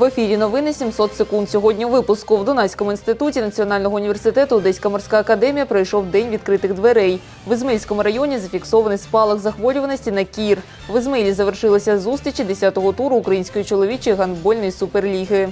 В ефірі новини 700 секунд. Сьогодні у випуску в Дунайському інституті Національного університету Одеська морська академія пройшов день відкритих дверей. В Ізмильському районі зафіксований спалах захворюваності на кір. В Ізмилі завершилися зустрічі 10-го туру української чоловічої гандбольної суперліги.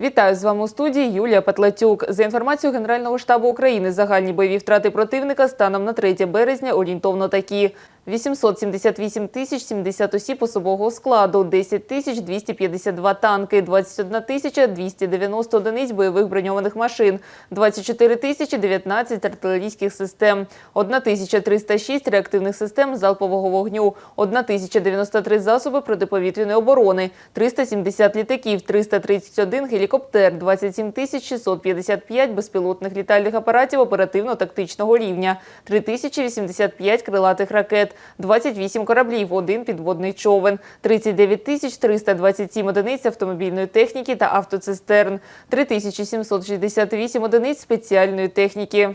Вітаю з вами у студії Юлія Патлатюк. За інформацією Генерального штабу України, загальні бойові втрати противника станом на 3 березня орієнтовно такі: 878 тисяч 70 осіб особового складу, 10 тисяч 252 танки, 21 тисяча 290 одиниць бойових броньованих машин, 24 тисячі 19 артилерійських систем, 1 тисяча 306 реактивних систем залпового вогню, 1 тисяча 93 засоби протиповітряної оборони, 370 літаків, 331 гелікоптер, 27 тисяч 655 безпілотних літальних апаратів оперативно-тактичного рівня, 3085 крилатих ракет, 28 кораблів, один підводний човен, 39 тисяч 327 одиниць автомобільної техніки та автоцистерн, 3768 одиниць спеціальної техніки.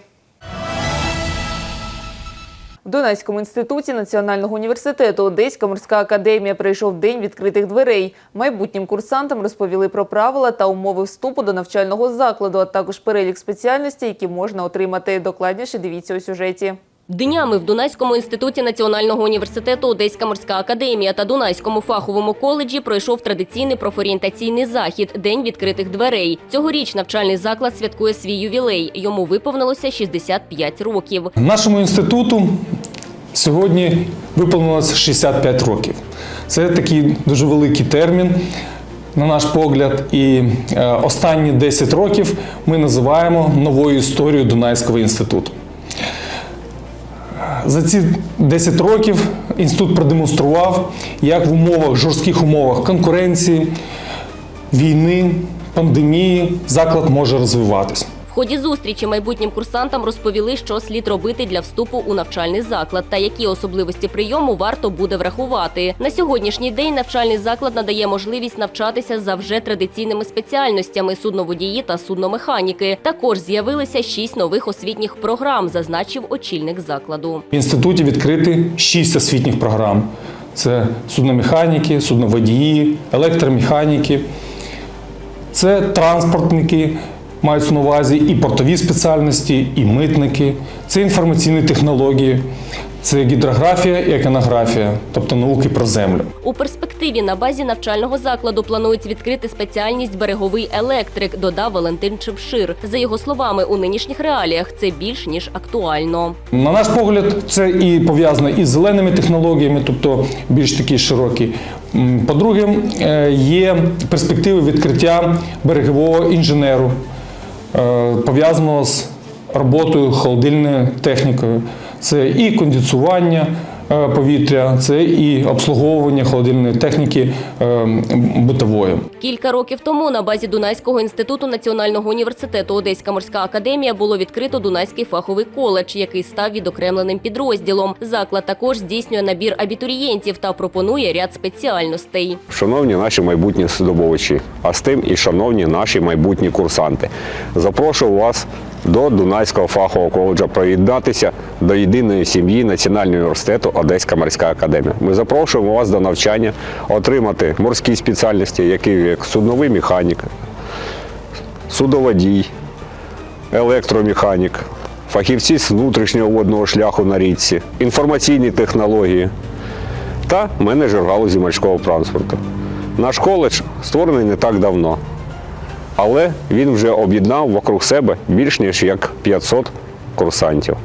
В Донецькому інституті Національного університету Одеська морська академія прийшов день відкритих дверей. Майбутнім курсантам розповіли про правила та умови вступу до навчального закладу, а також перелік спеціальностей, які можна отримати. Докладніше дивіться у сюжеті. Днями в Дунайському інституті Національного університету Одеська морська академія та Дунайському фаховому коледжі пройшов традиційний профорієнтаційний захід День відкритих дверей. Цьогоріч навчальний заклад святкує свій ювілей. Йому виповнилося 65 років. Нашому інституту сьогодні виповнилось 65 років. Це такий дуже великий термін, на наш погляд. І е, останні 10 років ми називаємо новою історією Дунайського інституту. За ці 10 років інститут продемонстрував, як в умовах, жорстких умовах конкуренції, війни, пандемії заклад може розвиватися. В ході зустрічі майбутнім курсантам розповіли, що слід робити для вступу у навчальний заклад та які особливості прийому варто буде врахувати. На сьогоднішній день навчальний заклад надає можливість навчатися за вже традиційними спеціальностями судноводії та судномеханіки. Також з'явилися шість нових освітніх програм, зазначив очільник закладу. В інституті відкрити шість освітніх програм: це судномеханіки, судноводії, електромеханіки, це транспортники. Маються на увазі і портові спеціальності, і митники, це інформаційні технології, це гідрографія і еконографія, тобто науки про землю. У перспективі на базі навчального закладу планують відкрити спеціальність береговий електрик, додав Валентин Чевшир. За його словами, у нинішніх реаліях це більш ніж актуально. На наш погляд, це і пов'язано із зеленими технологіями, тобто більш такі широкі. По-друге, е, є перспективи відкриття берегового інженеру, е, пов'язаного з роботою холодильною технікою. Це і кондиціювання повітря, це і обслуговування холодильної техніки е, битової. Кілька років тому на базі Дунайського інституту Національного університету Одеська морська академія було відкрито Дунайський фаховий коледж, який став відокремленим підрозділом. Заклад також здійснює набір абітурієнтів та пропонує ряд спеціальностей. Шановні наші майбутні здобувачі, а з тим і шановні наші майбутні курсанти, запрошую вас до Дунайського фахового коледжа приєднатися до єдиної сім'ї Національного університету Одеська морська академія. Ми запрошуємо вас до навчання, отримати морські спеціальності, які як судновий механік, судоводій, електромеханік, фахівці з внутрішнього водного шляху на річці, інформаційні технології та менеджер галузі морського транспорту. Наш коледж створений не так давно, але він вже об'єднав вокруг себе більш ніж як 500 курсантів.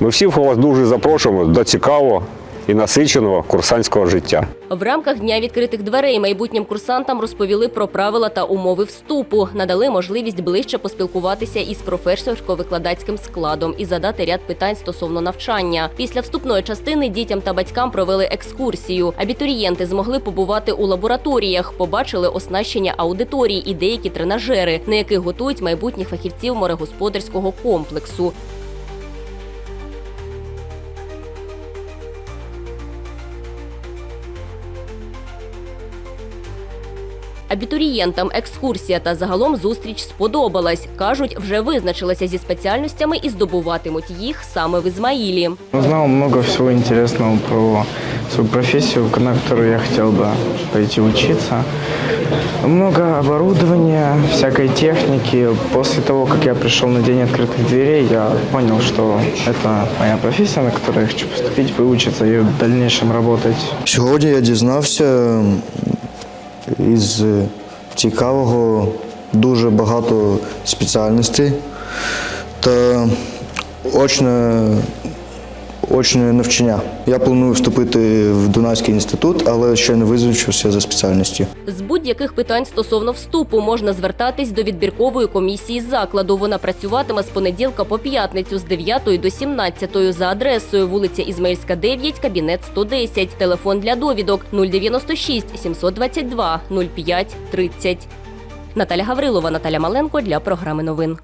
Ми всіх вас дуже запрошуємо до цікавого і насиченого курсантського життя. В рамках дня відкритих дверей майбутнім курсантам розповіли про правила та умови вступу, надали можливість ближче поспілкуватися із професорсько-викладацьким складом і задати ряд питань стосовно навчання. Після вступної частини дітям та батькам провели екскурсію. Абітурієнти змогли побувати у лабораторіях, побачили оснащення аудиторій і деякі тренажери, на яких готують майбутніх фахівців морегосподарського комплексу. Абітурієнтам екскурсія та загалом зустріч сподобалась. кажуть, вже визначилися зі спеціальностями і здобуватимуть їх саме в Ізмаїлі. Узнал много всего интересного про свою профессию, на которую я хотел бы пойти учиться. Много оборудования, всякой техники. После того, как я пришел на День открытых дверей, я понял, что это моя профессия, на которую я хочу поступить, выучиться и в дальнейшем работать. Сьогодні я дізнався м, із цікавого дуже багато спеціальностей. Та очне, очне навчання. Я планую вступити в Дунайський інститут, але ще не визначився за спеціальністю. З будь-яких питань стосовно вступу можна звертатись до відбіркової комісії закладу. Вона працюватиме з понеділка по п'ятницю з 9 до 17 за адресою вулиця Ізмаїльська, 9, кабінет 110. Телефон для довідок 096 722 05 30. Наталя Гаврилова, Наталя Маленко для програми новин.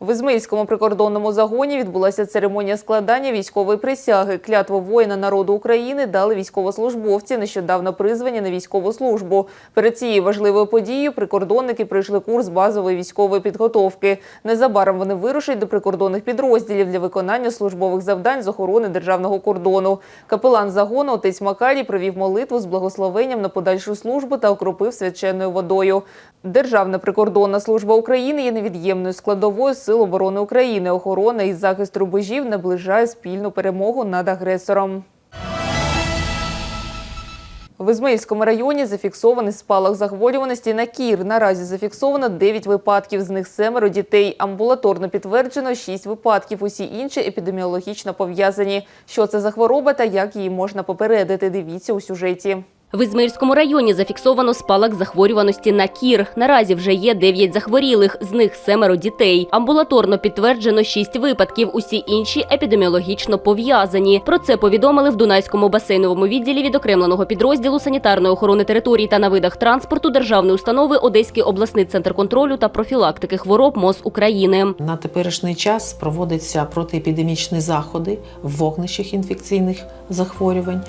В Ізмаїльському прикордонному загоні відбулася церемонія складання військової присяги. Клятву воїна народу України дали військовослужбовці, нещодавно призвані на військову службу. Перед цією важливою подією прикордонники пройшли курс базової військової підготовки. Незабаром вони вирушать до прикордонних підрозділів для виконання службових завдань з охорони державного кордону. Капелан загону отець Макарій провів молитву з благословенням на подальшу службу та окропив свяченою водою. Державна прикордонна служба України є невід'ємною складовою сил оборони України. Охорона і захист рубежів наближає спільну перемогу над агресором. В Ізмаїльському районі зафіксований спалах захворюваності на кір. Наразі зафіксовано 9 випадків, з них семеро дітей. Амбулаторно підтверджено 6 випадків. Усі інші епідеміологічно пов'язані. Що це за хвороба та як її можна попередити? Дивіться у сюжеті. В Ізмаїльському районі зафіксовано спалах захворюваності на кір. Наразі вже є 9 захворілих, з них семеро дітей. Амбулаторно підтверджено 6 випадків. Усі інші епідеміологічно пов'язані. Про це повідомили в Дунайському басейновому відділі відокремленого підрозділу санітарної охорони територій та на видах транспорту державної установи Одеський обласний центр контролю та профілактики хвороб МОЗ України. На теперішній час проводяться протиепідемічні заходи в вогнищах інфекційних захворювань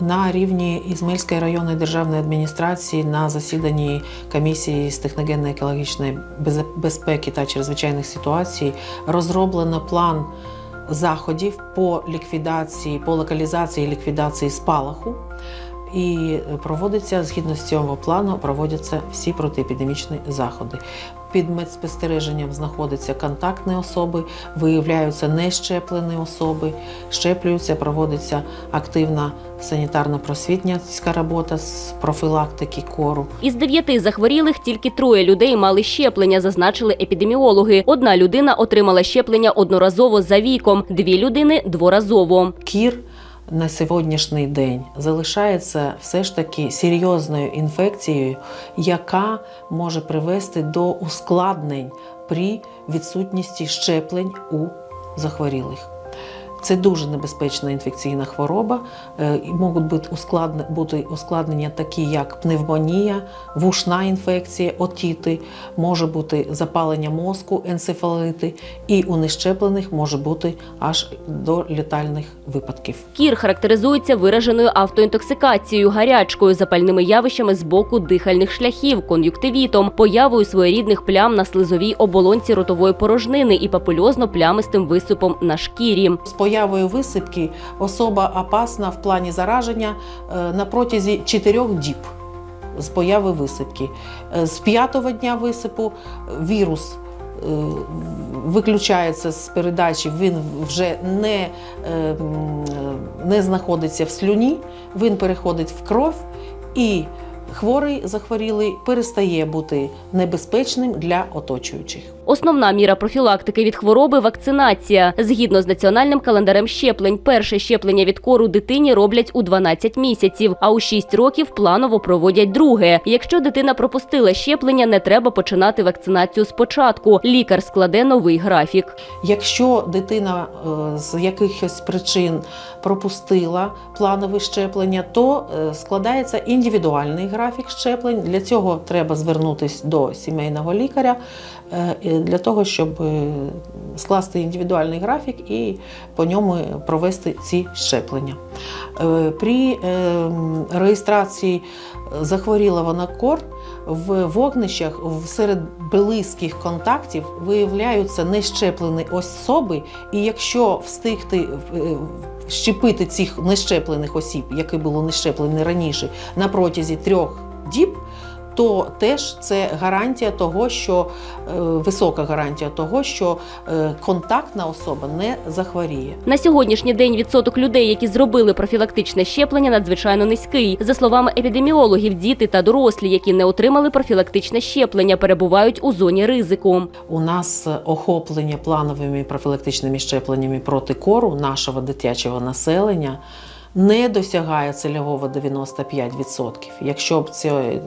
на рівні Ізмаїльської районної державної адміністрації на засіданні комісії з техногенно-екологічної безпеки та чрезвичайних ситуацій розроблено план заходів по ліквідації, по локалізації ліквідації спалаху. І проводиться згідно з цього плану, проводяться всі протиепідемічні заходи. Під медспостереженням знаходяться контактні особи, виявляються нещеплені особи, щеплюються, проводиться активна санітарно-просвітницька робота з профілактики кору. Із дев'яти захворілих тільки троє людей мали щеплення, зазначили епідеміологи. Одна людина отримала щеплення одноразово за віком, дві людини дворазово. Кір на сьогоднішній день залишається все ж таки серйозною інфекцією, яка може привести до ускладнень при відсутності щеплень у захворілих. Це дуже небезпечна інфекційна хвороба. Е, Можуть бути бути ускладнення, такі як пневмонія, вушна інфекція, отіти, може бути запалення мозку, енцефалити, і у нещеплених може бути аж до літальних випадків. Кір характеризується вираженою автоінтоксикацією, гарячкою, запальними явищами з боку дихальних шляхів, кон'юктивітом, появою своєрідних плям на слизовій оболонці ротової порожнини і папульозно-плямистим висипом на шкірі. Появою висипки особа опасна в плані зараження е, на протязі 4 діб з появи висипки. Е, З п'ятого дня висипу вірус е, виключається з передачі, він вже не, е, м, е, не знаходиться в слюні, він переходить в кров і хворий захворілий перестає бути небезпечним для оточуючих. Основна міра профілактики від хвороби вакцинація. Згідно з національним календарем щеплень, перше щеплення від кору дитині роблять у 12 місяців, а у 6 років планово проводять друге. Якщо дитина пропустила щеплення, не треба починати вакцинацію спочатку. Лікар складе новий графік. Якщо дитина е, з якихось причин пропустила планове щеплення, то е, складається індивідуальний графік щеплень. Для цього треба звернутися до сімейного лікаря для того, щоб е, скласти індивідуальний графік і по ньому провести ці щеплення. Е, При е, реєстрації захворілого на кор в вогнищах серед близьких контактів виявляються нещеплені особи, і якщо встигти е, щепити цих нещеплених осіб, які були нещеплені раніше, на протязі трьох діб, то теж це гарантія того, що е, висока гарантія того, що е, контактна особа не захворіє. На сьогоднішній день відсоток людей, які зробили профілактичне щеплення, надзвичайно низький. За словами епідеміологів, діти та дорослі, які не отримали профілактичне щеплення, перебувають у зоні ризику. У нас охоплення плановими профілактичними щепленнями проти кору нашого дитячого населення не досягає цільового 95%. Якщо б цей е,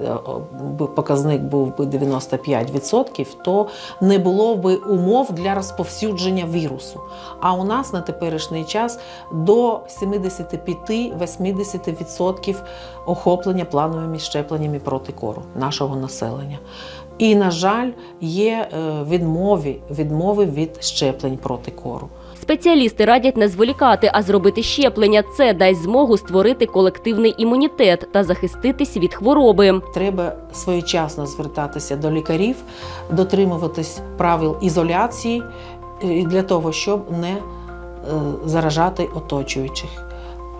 показник був би 95%, то не було б умов для розповсюдження вірусу. А у нас на теперішній час до 75-80% охоплення плановими щепленнями проти кору нашого населення. І, на жаль, є е, відмови, відмови від щеплень проти кору. Спеціалісти радять не зволікати, а зробити щеплення. Це дасть змогу створити колективний імунітет та захиститись від хвороби. Треба своєчасно звертатися до лікарів, дотримуватись правил ізоляції е, для того, щоб не е, заражати оточуючих.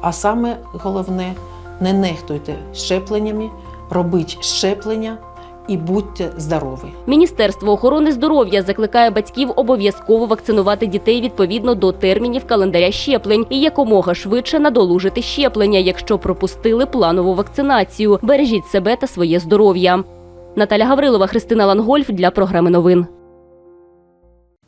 А саме головне, не нехтуйте щепленнями, робіть щеплення і будьте здорові. Міністерство охорони здоров'я закликає батьків обов'язково вакцинувати дітей відповідно до термінів календаря щеплень і якомога швидше надолужити щеплення, якщо пропустили планову вакцинацію. Бережіть себе та своє здоров'я. Наталя Гаврилова, Христина Лангольф для програми новин.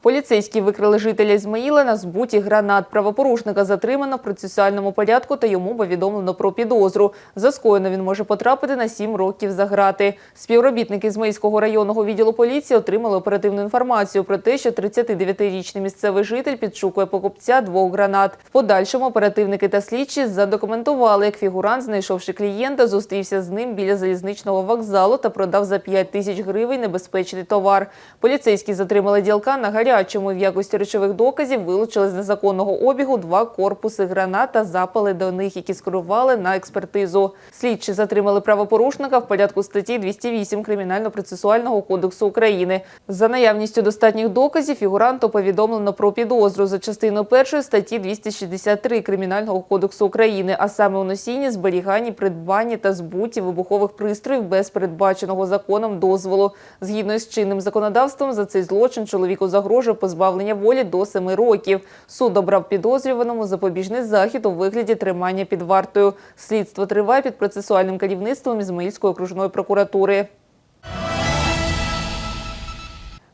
Поліцейські викрили жителя Ізмаїла на збуті гранат. Правопорушника затримано в процесуальному порядку та йому повідомлено про підозру. За скоєно він може потрапити на 7 років за грати. Співробітники Ізмаїльського районного відділу поліції отримали оперативну інформацію про те, що 39-річний місцевий житель підшукує покупця двох гранат. В подальшому оперативники та слідчі задокументували, як фігурант, знайшовши клієнта, зустрівся з ним біля залізничного вокзалу та продав за 5 тисяч гривень небезпечний товар. Поліцейські затримали ділка на гарячому і в якості речових доказів вилучили з незаконного обігу два корпуси гранат та запали до них, які скерували на експертизу. Слідчі затримали правопорушника в порядку статті 208 Кримінально-процесуального кодексу України. За наявністю достатніх доказів фігуранту повідомлено про підозру за частиною першої статті 263 Кримінального кодексу України, а саме у носінні, зберіганні, придбанні та збуті вибухових пристроїв без передбаченого законом дозволу. Згідно із чинним законодавством, за цей злочин чоловіку загрожує позбавлення волі до 7 років. Суд обрав підозрюваному запобіжний захід у вигляді тримання під вартою. Слідство триває під процесуальним керівництвом Ізмаїльської окружної прокуратури.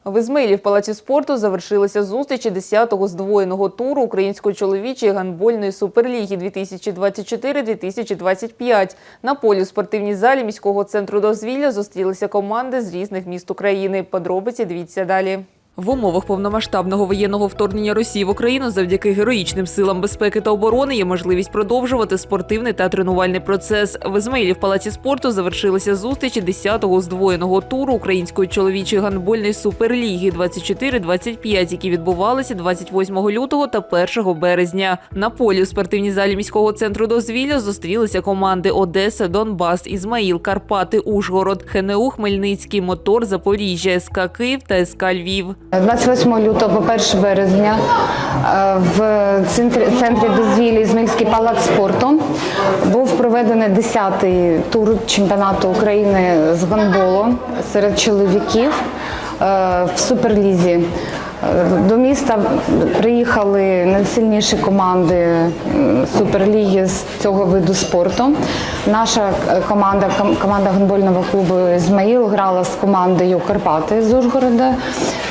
В Ізмаїлі в палаці спорту завершилися зустрічі 10-го здвоєного туру української чоловічої гандбольної суперліги 2024-2025. На полі у спортивній залі міського центру дозвілля зустрілися команди з різних міст України. Подробиці дивіться далі. В умовах повномасштабного воєнного вторгнення Росії в Україну завдяки героїчним силам безпеки та оборони є можливість продовжувати спортивний та тренувальний процес. В Ізмаїлі в палаці спорту завершилися зустрічі 10-го здвоєного туру української чоловічої гандбольної суперліги 24-25, які відбувалися 28 лютого та 1 березня. На полі у спортивній залі міського центру дозвілля зустрілися команди Одеса, Донбас, Ізмаїл, Карпати, Ужгород, ХНУ, Хмельницький, Мотор, Запоріжжя, СК Київ та СК Львів. 28 лютого по 1 березня е, в центрі, центрі дозвілля Ізмаїльський палац спорту був проведений 10-й тур чемпіонату України з гандболу серед чоловіків е, в Суперлізі. Е, До міста приїхали найсильніші команди Суперліги з цього виду спорту. Наша е, команда, ком- команда гандбольного клубу Ізмаїл грала з командою Карпати з Ужгорода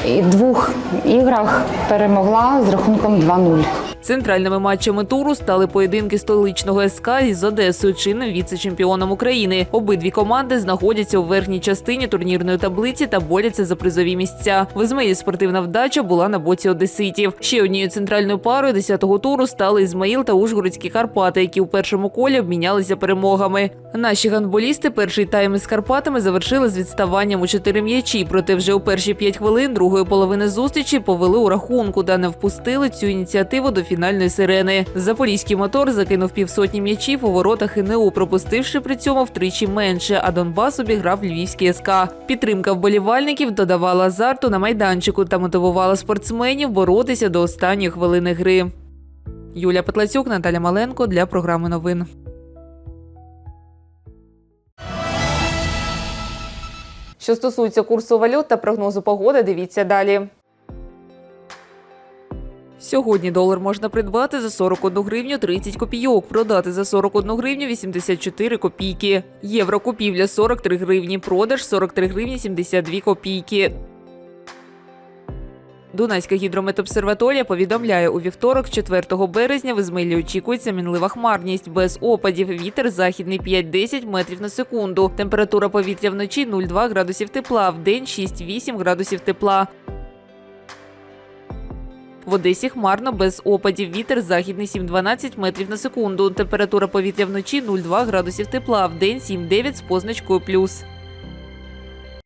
і в двох іграх перемогла з рахунком 2-0. Центральними матчами туру стали поєдинки столичного СК із Одесою, чинним віце-чемпіоном України. Обидві команди знаходяться у верхній частині турнірної таблиці та борються за призові місця. В Ізмаїлі спортивна вдача була на боці одеситів. Ще однією центральною парою 10-го туру стали Ізмаїл та Ужгородські Карпати, які у першому колі обмінялися перемогами. Наші гандболісти перший тайм із Карпатами завершили з відставанням у чотири м'ячі. Проте вже у перші п'ять хвилин другої половини зустрічі повели у рахунку, та не впустили цю ініціативу до фінальної сирени. Запорізький мотор закинув півсотні м'ячів у воротах ІНУ, пропустивши при цьому втричі менше. А Донбас обіграв львівський СК. Підтримка вболівальників додавала азарту на майданчику та мотивувала спортсменів боротися до останньої хвилини гри. Юлія Петлацюк, Наталя Маленко для програми новин. Що стосується курсу валют та прогнозу погоди, дивіться далі. Сьогодні долар можна придбати за 41 гривню 30 копійок, продати за 41 гривню 84 копійки. Євро купівля 43 гривні, продаж 43 гривні 72 копійки. Дунайська гідрометобсерваторія повідомляє, у вівторок, 4 березня, в Ізмаїлі очікується мінлива хмарність без опадів. Вітер західний 5-10 метрів на секунду. Температура повітря вночі 0,2 градусів тепла, в день 6-8 градусів тепла. В Одесі хмарно без опадів. Вітер західний 7-12 метрів на секунду. Температура повітря вночі 0,2 градусів тепла, в день 7-9 з позначкою плюс.